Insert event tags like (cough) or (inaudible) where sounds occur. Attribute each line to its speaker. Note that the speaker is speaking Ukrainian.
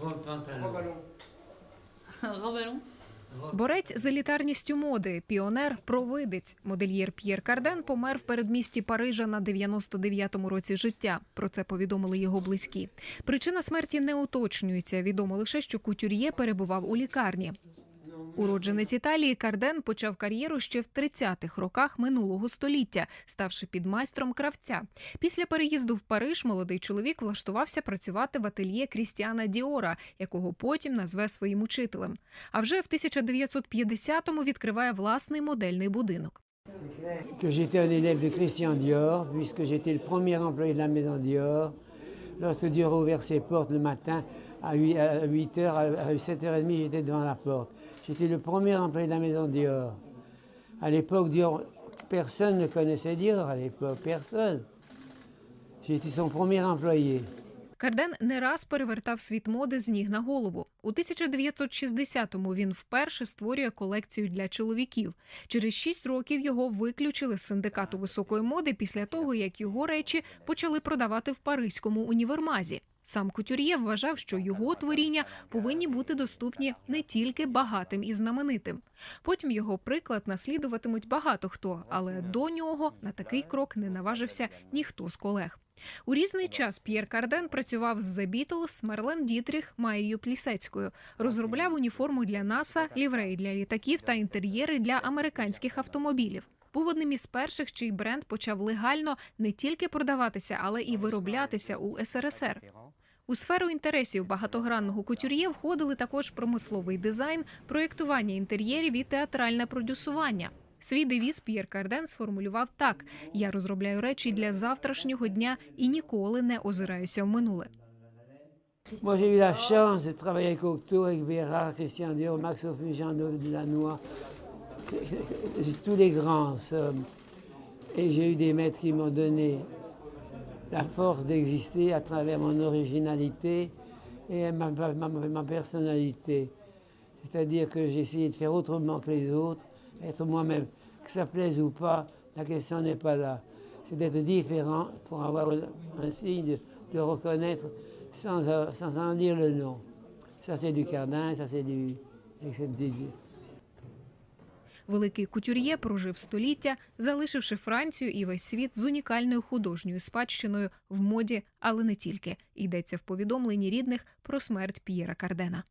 Speaker 1: (laughs) Robe.
Speaker 2: Борець з елітарністю моди, піонер, провидець. Модельєр П'єр Карден помер в передмісті Парижа на 99-му році життя. Про це повідомили його близькі. Причина смерті не уточнюється. Відомо лише, що кутюр'є перебував у лікарні. Уродженець Італії Карден почав кар'єру ще в 30-х роках минулого століття, ставши підмайстром кравця. Після переїзду в Париж молодий чоловік влаштувався працювати в ательє Крістіана Діора, якого потім назве своїм учителем. А вже в 1950-му відкриває власний модельний будинок.
Speaker 3: que j'étais un élève de Christian Dior, puisque j'étais le premier employé de la maison Dior. Lorsque Dior ouvert ses portes le matin, à 8, h à 7h30, j'étais devant la porte. J'étais le premier employé de la maison Dior. À l'époque, Dior, personne ne connaissait Dior à l'époque, personne. J'étais son premier employé.
Speaker 2: Карден не раз перевертав світ моди з ніг на голову. У 1960-му він вперше створює колекцію для чоловіків. Через шість років його виключили з синдикату високої моди після того, як його речі почали продавати в паризькому універмазі. Сам кутюр'є вважав, що його творіння повинні бути доступні не тільки багатим і знаменитим. Потім його приклад наслідуватимуть багато хто, але до нього на такий крок не наважився ніхто з колег. У різний час П'єр Карден працював з The Beatles, Мерлен Дітріх, Маєю Плісецькою, розробляв уніформу для НАСА, лівреї для літаків та інтер'єри для американських автомобілів. Був одним із перших, чий бренд почав легально не тільки продаватися, але і вироблятися у СРСР. У сферу інтересів багатогранного кутюр'є входили також промисловий дизайн, проєктування інтер'єрів і театральне продюсування. Свій девіз П'єр Карден сформулював так: я розробляю речі для завтрашнього дня і ніколи не озираюся в минуле.
Speaker 3: Moi, j'ai eu la chance de travailler avec Octo, avec Bérard, Christian Dior, Max Jean Delannoy, tous les grands. Et j'ai eu des maîtres qui m'ont donné la force d'exister à travers mon originalité et ma, ma, ma personnalité. C'est-à-dire que j'ai essayé de faire autrement que les autres, être moi-même. Que ça plaise ou pas, la question n'est pas là. C'est d'être différent pour avoir un signe, de le reconnaître sans, sans en lire le nom. Ça, c'est du Cardin, ça, c'est du. du-
Speaker 2: Великий кутюр'є прожив століття, залишивши Францію і весь світ з унікальною художньою спадщиною в моді, але не тільки. Йдеться в повідомленні рідних про смерть П'єра Кардена.